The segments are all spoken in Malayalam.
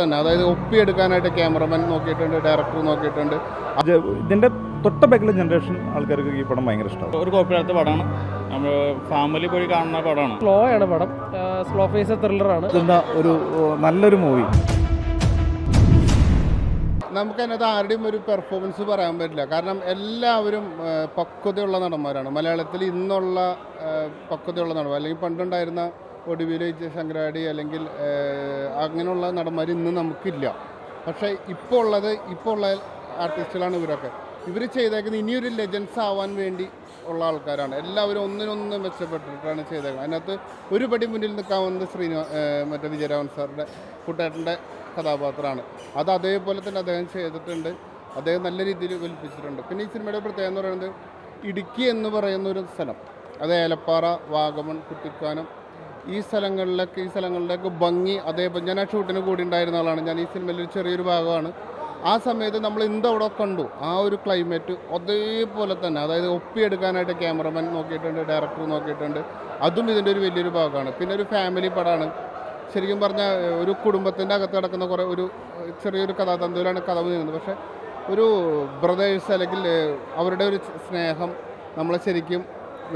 തന്നെ. അതായത് ഒപ്പിയെടുക്കാനായിട്ട് ക്യാമറമാൻ നോക്കിയിട്ടുണ്ട് ഡയറക്ടർ നോക്കിയിട്ടുണ്ട്. അത് ഇതിന്റെ തൊട്ട ബാക്കിലെ ജനറേഷൻ ആൾക്കാർക്ക് ഈ പടം ഭയങ്കര ഇഷ്ടമാണ്. ഒരു കുഴപ്പമില്ലാത്ത പടമാണ്. നമ്മൾ ഫാമിലി പോയി കാണുന്ന പടമാണ്. സ്ലോ ആണ് പടം. സ്ലോ ഫേസ് ത്രില്ലറാണ് ഇതെന്താ ഒരു നല്ലൊരു മൂവി നമുക്കതിനകത്ത് ആരുടെയും ഒരു പെർഫോമൻസ് പറയാൻ പറ്റില്ല. കാരണം എല്ലാവരും പക്വതയുള്ള നടന്മാരാണ്. മലയാളത്തിൽ ഇന്നുള്ള പക്വതയുള്ള നടന്മാർ. അല്ലെങ്കിൽ പണ്ടുണ്ടായിരുന്ന ഒടുവിൽ ശങ്കരാടി അല്ലെങ്കിൽ അങ്ങനെയുള്ള നടന്മാർ ഇന്ന് നമുക്കില്ല. പക്ഷേ ഇപ്പോൾ ഉള്ളത് ഇപ്പോൾ ഉള്ള ആർട്ടിസ്റ്റുകളാണ് ഇവരൊക്കെ. ഇവർ ചെയ്തേക്കുന്നത് ഇനിയൊരു ലെജൻസ് ആവാൻ വേണ്ടി ഉള്ള ആൾക്കാരാണ്. എല്ലാവരും ഒന്നിനൊന്ന് മെച്ചപ്പെട്ടിട്ടാണ് ചെയ്തേക്കുന്നത്. അതിനകത്ത് ഒരു പടി മുന്നിൽ നിൽക്കാവുന്നത് ശ്രീനിവാ ആ, മറ്റേ വിജയരാമൻ സാറിന്റെ കുട്ടേട്ടന്റെ കഥാപാത്രമാണ്. അത് അതേപോലെ തന്നെ അദ്ദേഹം ചെയ്തിട്ടുണ്ട്. അദ്ദേഹം നല്ല രീതിയിൽ വലിപ്പിച്ചിട്ടുണ്ട് പിന്നെ ഈ സിനിമയുടെ പ്രത്യേകത എന്ന് പറയുന്നത് ഇടുക്കി എന്ന് പറയുന്ന ഒരു സ്ഥലം. അത് ഏലപ്പാറ വാഗമൺ കുട്ടിക്കാനം ഈ സ്ഥലങ്ങളിലൊക്കെ ഈ സ്ഥലങ്ങളിലേക്ക് ഭംഗി അതേപോലെ ഞാൻ ആ ഷൂട്ടിന് കൂടി ഉണ്ടായിരുന്ന ആളാണ്. ഞാൻ ഈ സിനിമയിൽ ഒരു ചെറിയൊരു ഭാഗമാണ്. ആ സമയത്ത് നമ്മൾ എന്തവിടെ കണ്ടു. ആ ഒരു ക്ലൈമറ്റ് അതേപോലെ തന്നെ. അതായത് ഒപ്പിയെടുക്കാനായിട്ട് ക്യാമറമാൻ നോക്കിയിട്ടുണ്ട് ഡയറക്ടർ നോക്കിയിട്ടുണ്ട്. അതും ഇതിന്റെ ഒരു വലിയൊരു ഭാഗമാണ്. പിന്നെ ഒരു ഫാമിലി പടമാണ്. ശരിക്കും പറഞ്ഞാൽ ഒരു കുടുംബത്തിന്റെ അകത്ത് കിടക്കുന്ന കുറേ ഒരു ചെറിയൊരു കഥാതന്തുവിലാണ് കഥ നീങ്ങുന്നത് പക്ഷേ ഒരു ബ്രദേഴ്സ് അല്ലെങ്കിൽ അവരുടെ ഒരു സ്നേഹം നമ്മളെ ശരിക്കും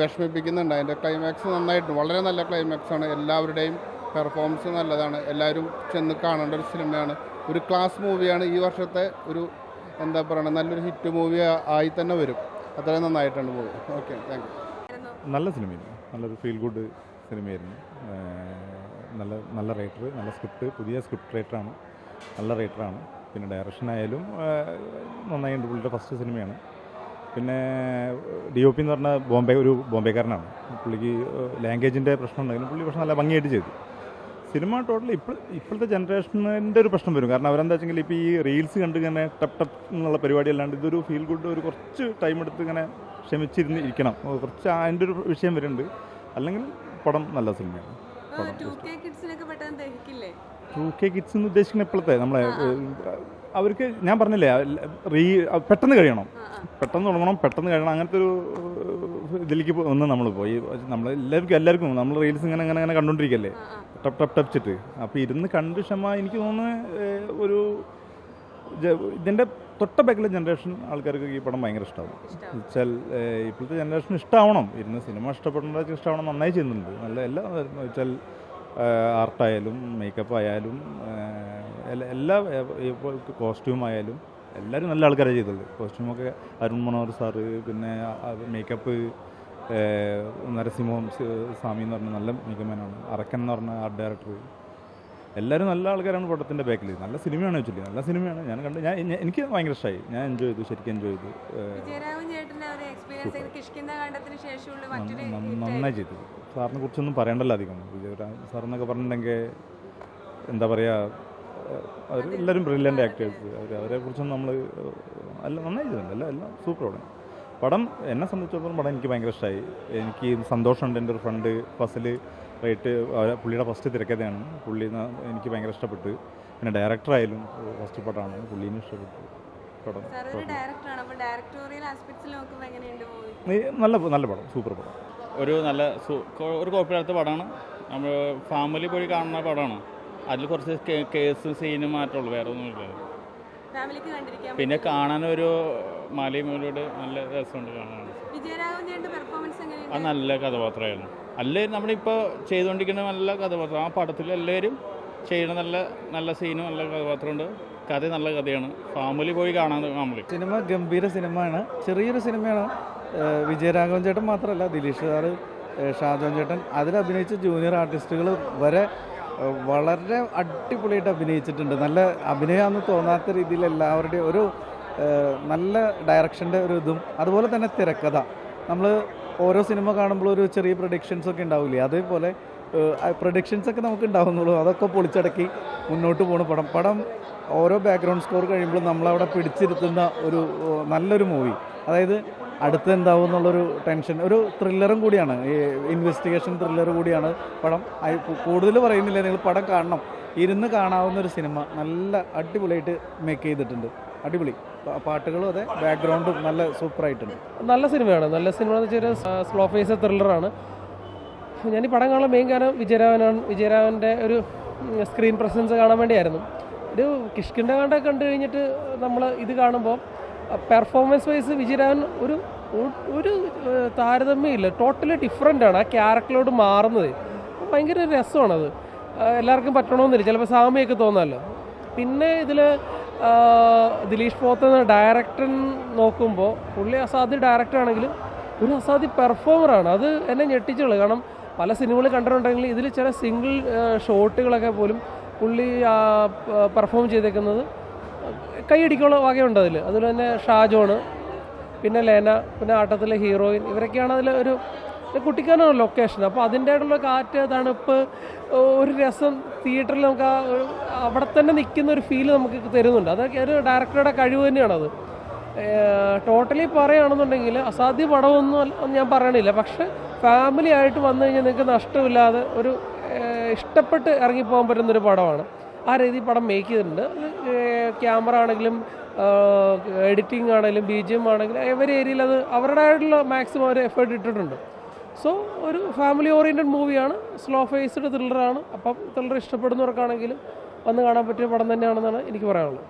വിഷമിപ്പിക്കുന്നുണ്ട്. അതിന്റെ ക്ലൈമാക്സ് നന്നായിട്ട് വളരെ നല്ല ക്ലൈമാക്സ് ആണ്. എല്ലാവരുടെയും പെർഫോമൻസ് നല്ലതാണ്. എല്ലാവരും ചെന്ന് കാണേണ്ട ഒരു സിനിമയാണ് ഒരു ക്ലാസ് മൂവിയാണ് ഈ വർഷത്തെ ഒരു എന്താ പറയുക നല്ലൊരു ഹിറ്റ് മൂവി ആയി തന്നെ വരും. അത്രയും നന്നായിട്ടുണ്ട് മൂവി ഓക്കെ താങ്ക് നല്ല സിനിമയായിരുന്നു നല്ലൊരു ഫീൽ ഗുഡ് സിനിമയായിരുന്നു നല്ല നല്ല റൈറ്റർ നല്ല സ്ക്രിപ്റ്റ് പുതിയ സ്ക്രിപ്റ്റ് റൈറ്ററാണ് നല്ല റൈറ്ററാണ് പിന്നെ ഡയറക്ഷൻ ആയാലും നന്നായിട്ടുണ്ട് പുള്ളിയുടെ ഫസ്റ്റ് സിനിമയാണ് പിന്നെ ഡി ഒ പി എന്ന് പറഞ്ഞാൽ ബോംബെ ഒരു ബോംബെക്കാരനാണ്. പുള്ളിക്ക് ലാംഗ്വേജിന്റെ പ്രശ്നം ഉണ്ടെങ്കിലും പുള്ളി പക്ഷേ നല്ല ഭംഗിയായിട്ട് ചെയ്തു. സിനിമ ടോട്ടൽ ഇപ്പോൾ ഇപ്പോഴത്തെ ജനറേഷന്റെ ഒരു പ്രശ്നം വരും. കാരണം അവരെന്താ വെച്ചെങ്കിൽ ഇപ്പോൾ ഈ റീൽസ് കണ്ട് ഇങ്ങനെ ടപ്പ് ടപ്പ് എന്നുള്ള പരിപാടി അല്ലാണ്ട് ഇതൊരു ഫീൽ ഗുഡ് ഒരു കുറച്ച് ടൈം എടുത്ത് ഇങ്ങനെ ക്ഷമിച്ചിരുന്ന് ഇരിക്കണം. കുറച്ച് അതിന്റെ ഒരു വിഷയം വരുന്നുണ്ട്. അല്ലെങ്കിൽ പടം നല്ല സിനിമയാണ്. ടു കെ കിഡ്സിനൊക്കെ പെട്ടെന്ന് ദഹിക്കില്ലേ? ടു കെ കിഡ്സ് എന്ന് ഉദ്ദേശിക്കുന്ന ഇപ്പോഴത്തെ നമ്മളെ അവർക്ക് ഞാൻ പറഞ്ഞില്ലേ റീ പെട്ടെന്ന് കഴിയണം. പെട്ടെന്ന് തുടങ്ങണം പെട്ടെന്ന് കഴിയണം. അങ്ങനത്തെ ഒരു ഇതിലേക്ക് ഒന്ന് നമ്മൾ പോയി. നമ്മൾ എല്ലാവർക്കും എല്ലാവർക്കും നമ്മൾ റീൽസ് ഇങ്ങനെ ഇങ്ങനെ ഇങ്ങനെ കണ്ടുകൊണ്ടിരിക്കല്ലേ ടപ്പ് ടപ്പ് ടപ്പിച്ചിട്ട് അപ്പോൾ ഇരുന്ന് കണ്ട് ക്ഷമ എനിക്ക് തോന്നുന്നു ഒരു ഇതിന്റെ തൊട്ട ബാക്കിലെ ജനറേഷൻ ആൾക്കാർക്ക് ഈ പടം ഭയങ്കര ഇഷ്ടമാവും വെച്ചാൽ ഇപ്പോഴത്തെ ജനറേഷൻ ഇഷ്ടമാവണം ഇരുന്ന് സിനിമ ഇഷ്ടപ്പെടേണ്ട ഇഷ്ടമാവണം നന്നായി ചെയ്യുന്നുണ്ട്. നല്ല എല്ലാ വെച്ചാൽ ആർട്ടായാലും മേക്കപ്പ് ആയാലും എല്ലാ- എല്ലാ ഇപ്പോൾ കോസ്റ്റ്യൂം ആയാലും എല്ലാവരും നല്ല ആൾക്കാരാണ് ചെയ്തത്. കോസ്റ്റ്യൂമൊക്കെ അരുൺ മനോഹർ സാറ് പിന്നെ മേക്കപ്പ് നരസിംഹം സ്വാമി എന്ന് പറഞ്ഞ നല്ല മികമാനാണ് അറക്കൻ എന്ന് പറഞ്ഞ ആർട്ട് ഡയറക്ടർ എല്ലാവരും നല്ല ആൾക്കാരാണ് പടത്തിന്റെ ബാക്കിൽ നല്ല സിനിമയാണ് വെച്ചില്ല നല്ല സിനിമയാണ്. ഞാൻ കണ്ട് ഞാൻ എനിക്ക് ഭയങ്കര ഇഷ്ടമായി ഞാൻ എൻജോയ് ചെയ്തു ശരിക്കും എൻജോയ് ചെയ്തു. നന്നായി ചെയ്തു. സാറിനെ കുറിച്ചൊന്നും പറയണ്ടല്ലോ അധികം. വിജയരാജ് സാറെന്നൊക്കെ പറഞ്ഞിട്ടുണ്ടെങ്കിൽ എന്താ പറയുക അവർ എല്ലാവരും ബ്രില്യന്റ് ആക്ടേഴ്സ് അവർ അവരെ കുറിച്ചും നമ്മൾ അല്ല നന്നായി ചെയ്തിട്ടുണ്ട്. എല്ലാം എല്ലാം സൂപ്പർ പടം പടം എന്നെ സംബന്ധിച്ചിടത്തോളം പടം എനിക്ക് ഭയങ്കര ഇഷ്ടമായി എനിക്ക് സന്തോഷമുണ്ട്. എന്റെ ഒരു ഫ്രണ്ട് ഫസിൽ റേറ്റ് പുള്ളിയുടെ ഫസ്റ്റ് തിരക്കഥയാണ്. പുള്ളി എനിക്ക് ഭയങ്കര ഇഷ്ടപ്പെട്ടു. പിന്നെ ഡയറക്ടറായാലും ഫസ്റ്റ് പടമാണ്. പുള്ളീനെ ഇഷ്ടപ്പെട്ടു. പടം നല്ല നല്ല പടം. സൂപ്പർ പടം. ഒരു നല്ല ഒരു കുഴപ്പമില്ലാത്ത പടമാണ്. നമ്മൾ ഫാമിലി പോയി കാണുന്ന പടമാണ്. അതിൽ കുറച്ച് കേസ് സീനും മാറ്റമുള്ളൂ. വേറെ ഒന്നുമില്ല. പിന്നെ കാണാനൊരു മലയമൂലോട് നല്ല രസമുണ്ട് കാണാൻ. വിജയരാഘവൻ ചേട്ടന്റെ പെർഫോമൻസ് അത് നല്ല കഥാപാത്രമായിരുന്നു. എല്ലാവരും നമ്മളിപ്പോൾ ചെയ്തുകൊണ്ടിരിക്കുന്ന നല്ല കഥാപാത്രം. ആ പടത്തിൽ എല്ലാവരും ചെയ്യുന്ന നല്ല നല്ല സീനും നല്ല കഥാപാത്രമുണ്ട്. കഥ നല്ല കഥയാണ്. ഫാമിലി പോയി കാണാൻ നമ്മൾ സിനിമ ഗംഭീര സിനിമയാണ്. ചെറിയൊരു സിനിമയാണ്. വിജയരാഘവൻ ചേട്ടൻ മാത്രമല്ല ദിലീഷ് സാറ് ഷാജോൻ ചേട്ടൻ അതിലഭിനയിച്ച ജൂനിയർ ആർട്ടിസ്റ്റുകൾ വരെ വളരെ അടിപൊളിയായിട്ട് അഭിനയിച്ചിട്ടുണ്ട്. നല്ല അഭിനയമാണെന്ന് തോന്നാത്ത രീതിയിൽ എല്ലാവരുടെയും ഒരു നല്ല ഡയറക്ഷന്റെ ഒരു ഇതും അതുപോലെ തന്നെ തിരക്കഥ. നമ്മൾ ഓരോ സിനിമ കാണുമ്പോൾ ഒരു ചെറിയ പ്രൊഡിക്ഷൻസ് ഒക്കെ ഉണ്ടാവില്ലേ? അതേപോലെ പ്രൊഡിക്ഷൻസ് ഒക്കെ നമുക്ക് ഉണ്ടാവുന്നുള്ളൂ. അതൊക്കെ പൊളിച്ചടക്കി മുന്നോട്ട് പോകുന്ന പടം. പടം ഓരോ ബാക്ക്ഗ്രൗണ്ട് സ്കോർ കഴിയുമ്പോഴും നമ്മളവിടെ പിടിച്ചിരുത്തുന്ന ഒരു നല്ലൊരു മൂവി അതായത് അടുത്ത് എന്താവും എന്നുള്ളൊരു ടെൻഷൻ ഒരു ത്രില്ലറും കൂടിയാണ്. ഈ ഇൻവെസ്റ്റിഗേഷൻ ത്രില്ലർ കൂടിയാണ് പടം. കൂടുതൽ പറയുന്നില്ല നിങ്ങൾ പടം കാണണം. ഇരുന്ന് കാണാവുന്ന ഒരു സിനിമ നല്ല അടിപൊളിയായിട്ട് മേക്ക് ചെയ്തിട്ടുണ്ട്. അടിപൊളി. പാട്ടുകളും അതെ ബാക്ക്ഗ്രൗണ്ടും നല്ല സൂപ്പറായിട്ടുണ്ട്. നല്ല സിനിമയാണ്. നല്ല സിനിമ എന്ന് വെച്ചാൽ സ്ലോ ഫേസ് ത്രില്ലറാണ് ഞാൻ ഈ പടം കാണാൻ മെയിൻ കാരണം വിജയരാമനാണ് വിജയരാമന്റെ ഒരു സ്ക്രീൻ പ്രസൻസ് കാണാൻ വേണ്ടിയായിരുന്നു. ഒരു കിഷ്കിന്റെ കാണ്ടൊക്കെ കണ്ടു കഴിഞ്ഞിട്ട് നമ്മൾ ഇത് കാണുമ്പോൾ പെർഫോമൻസ് വൈസ് വിജയരാഘവൻ ഒരു ഒരു താരതമ്യമില്ല. ടോട്ടലി ഡിഫറെന്റ് ആണ് ആ ക്യാരക്ടറിലോട്ട് മാറുന്നത്. ഭയങ്കര രസമാണത് എല്ലാവർക്കും പറ്റണമെന്നില്ല ചിലപ്പോൾ സാമ്യമൊക്കെ തോന്നാമല്ലോ പിന്നെ ഇതിൽ ദിലീഷ് പോത്ത് എന്ന ഡയറക്ടർ നോക്കുമ്പോൾ പുള്ളി അസാധ്യ ഡയറക്ടറാണെങ്കിലും ഒരു അസാധ്യ പെർഫോമറാണ് അത് എന്നെ ഞെട്ടിച്ചുള്ളു കാരണം പല സിനിമകൾ കണ്ടിട്ടുണ്ടെങ്കിൽ ഇതിൽ ചില സിംഗിൾ ഷോട്ടുകളൊക്കെ പോലും പുള്ളി പെർഫോം ചെയ്തേക്കുന്നത് കൈയടിക്കുള്ള വകയുണ്ട് അതിൽ അതുപോലെ തന്നെ ഷാജോണ് പിന്നെ ലേന പിന്നെ ആട്ടത്തിലെ ഹീറോയിൻ ഇവരൊക്കെയാണ് അതിൽ ഒരു കുട്ടിക്കാനാണ് ലൊക്കേഷൻ അപ്പോൾ അതിന്റെതായിട്ടുള്ള കാറ്റ് തണുപ്പ് ഒരു രസം തിയേറ്ററിൽ നമുക്ക് ആ അവിടെ തന്നെ നിൽക്കുന്ന ഒരു ഫീൽ നമുക്ക് തരുന്നുണ്ട്. അതൊക്കെ ഒരു ഡയറക്ടറുടെ കഴിവ് തന്നെയാണത് ടോട്ടലി പറയുകയാണെന്നുണ്ടെങ്കിൽ അസാധ്യ പടമൊന്നും ഞാൻ പറയണില്ല. പക്ഷെ ഫാമിലി ആയിട്ട് വന്നു കഴിഞ്ഞാൽ നിങ്ങൾക്ക് നഷ്ടമില്ലാതെ ഒരു ഇഷ്ടപ്പെട്ട് ഇറങ്ങിപ്പോകാൻ പറ്റുന്നൊരു പടമാണ്. ആ രീതിയിൽ പടം മേക്ക് ചെയ്തിട്ടുണ്ട്. ക്യാമറ ആണെങ്കിലും എഡിറ്റിംഗ് ആണെങ്കിലും ബി ജി എം ആണെങ്കിലും എവരി ഏരിയയിൽ അത് അവരുടേതായിട്ടുള്ള മാക്സിമം അവർ എഫേർട്ട് ഇട്ടിട്ടുണ്ട്. സോ ഒരു ഫാമിലി ഓറിയന്റഡ് മൂവിയാണ് സ്ലോ ഫേസ്ഡ് ത്രില്ലറാണ് അപ്പം ത്രില്ലർ ഇഷ്ടപ്പെടുന്നവർക്കാണെങ്കിലും വന്ന് കാണാൻ പറ്റിയ പടം തന്നെയാണെന്നാണ് എനിക്ക് പറയാനുള്ളത്.